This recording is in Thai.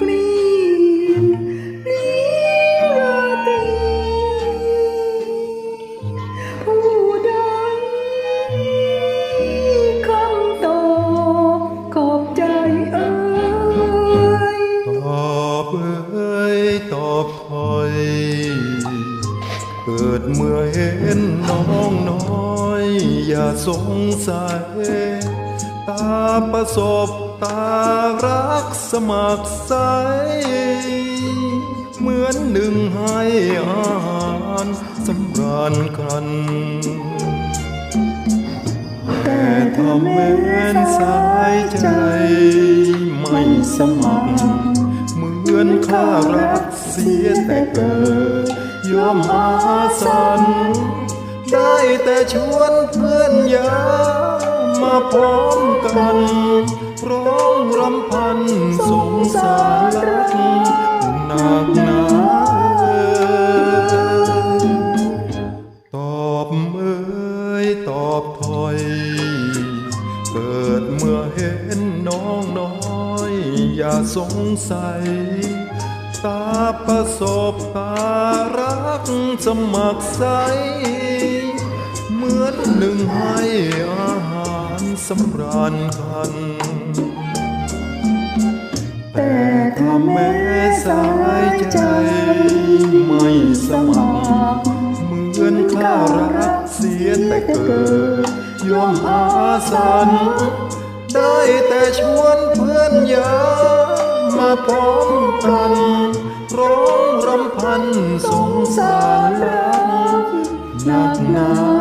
กลีลีราตรีผู้ใดคำตอบขอบใจเอ่ยตอบเอ้ยตอบถอยเกิดเมื่อเห็นน้องน้อย อย่าสงสัย ตาประสบตารักสมัครใสเหมือนหนึ่งให้อาหารสำราญกัน แต่ถ้าแม้นสายใจไม่สมัคร เหมือนข้ารักเสียแต่เกิดยอมอาสัน ได้แต่ชวนเพื่อนยามาพร้อม นร้องรำพันสงสารรักหนักหนาตอบเอ้ยตอบถอย เกิดเมื่อเห็นน้องน้อย อย่าสงสัย ตาประสบตารักสมัครใส เหมือนหนึ่งให้อาหาร สำราญกันแต่ถ้าแม้สายใจไม่สมัครเหมือนข้ารักเสียแต่เกิดยอมอาสัน ได้แต่ชวนเพื่อนยามาพร้อมกันร้องรำพันสงสารรักหนักหนา